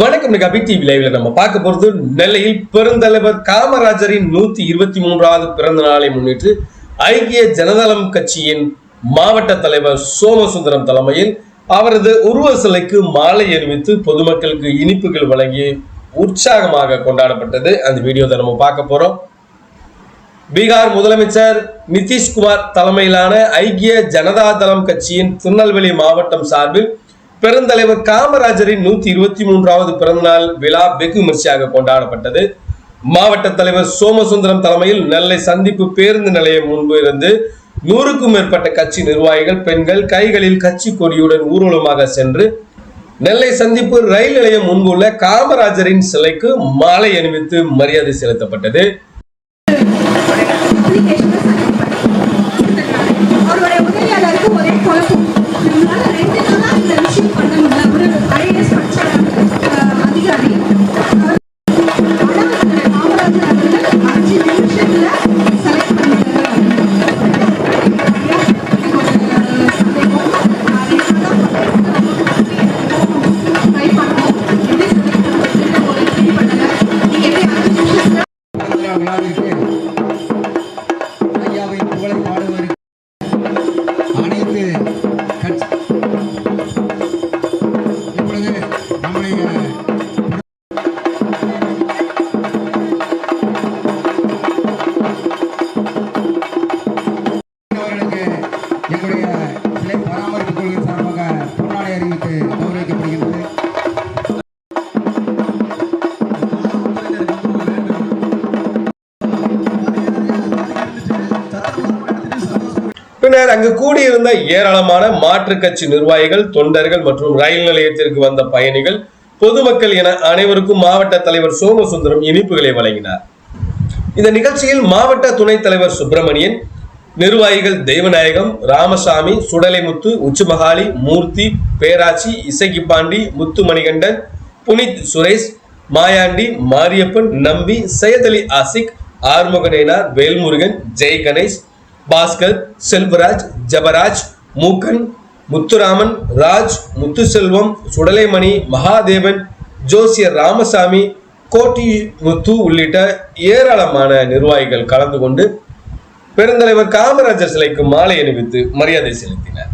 வணக்கம் நிகா டிவி லைவ்ல நம்ம பார்க்க போறது நெல்லையில் பெருந்தலைவர் காமராஜரின் நூத்தி இருபத்தி மூன்றாவது பிறந்த நாளை முன்னிட்டு ஐக்கிய ஜனதளம் கட்சியின் மாவட்ட தலைவர் சோமசுந்தரம் தலைமையில் அவரது உருவ சிலைக்கு மாலை அணிவித்து பொதுமக்களுக்கு இனிப்புகள் வழங்கி உற்சாகமாக கொண்டாடப்பட்டது. அந்த வீடியோ தான் நம்ம பார்க்க போறோம். பீகார் முதலமைச்சர் நிதிஷ்குமார் தலைமையிலான ஐக்கிய ஜனதா தளம் கட்சியின் திருநெல்வேலி மாவட்டம் சார்பில் பெருந்தலைவர் காமராஜரின் நூத்தி இருபத்தி மூன்றாவது பிறந்தநாள் விழா வெகு விமர்சையாக கொண்டாடப்பட்டது. மாவட்ட தலைவர் சோமசுந்தரம் தலைமையில் நெல்லை சந்திப்பு பேருந்து நிலையம் முன்பு இருந்து நூறுக்கும் மேற்பட்ட கட்சி நிர்வாகிகள் பெண்கள் கைகளில் கட்சி கொடியுடன் ஊர்வலமாக சென்று நெல்லை சந்திப்பு ரயில் நிலையம் முன்புள்ள காமராஜரின் சிலைக்கு மாலை அணிவித்து மரியாதை செலுத்தப்பட்டது. பின்னர் அங்கு கூடியிருந்த ஏராளமான மாற்றுக் கட்சி நிர்வாகிகள் தொண்டர்கள் மற்றும் ரயில் நிலையத்திற்கு வந்த பயணிகள் பொதுமக்கள் என அனைவருக்கும் மாவட்ட தலைவர் சோமசுந்தரம் இனிப்புகளை வழங்கினார். இந்த நிகழ்ச்சியில் மாவட்ட துணைத் தலைவர் சுப்பிரமணியன் நிர்வாகிகள் தெய்வநாயகம் ராமசாமி சுடலைமுத்து உச்சிமகாலி மூர்த்தி பேராச்சி இசைக்கிப்பாண்டி முத்து மணிகண்டன் புனித் சுரேஷ் மாயாண்டி மாரியப்பன் நம்பி சையதலி ஆசிக் ஆறுமுகனேனார் வேல்முருகன் ஜெய் கணேஷ் பாஸ்கர் செல்வராஜ் ஜபராஜ் மூக்கன் முத்துராமன் ராஜ் முத்துசெல்வம் சுடலைமணி மகாதேவன் ஜோசியர் ராமசாமி கோட்டி முத்து உள்ளிட்ட ஏராளமான நிர்வாகிகள் கலந்து கொண்டு பெருந்தலைவர் காமராஜர் சிலைக்கு மாலை அணிவித்து மரியாதை செலுத்தினர்.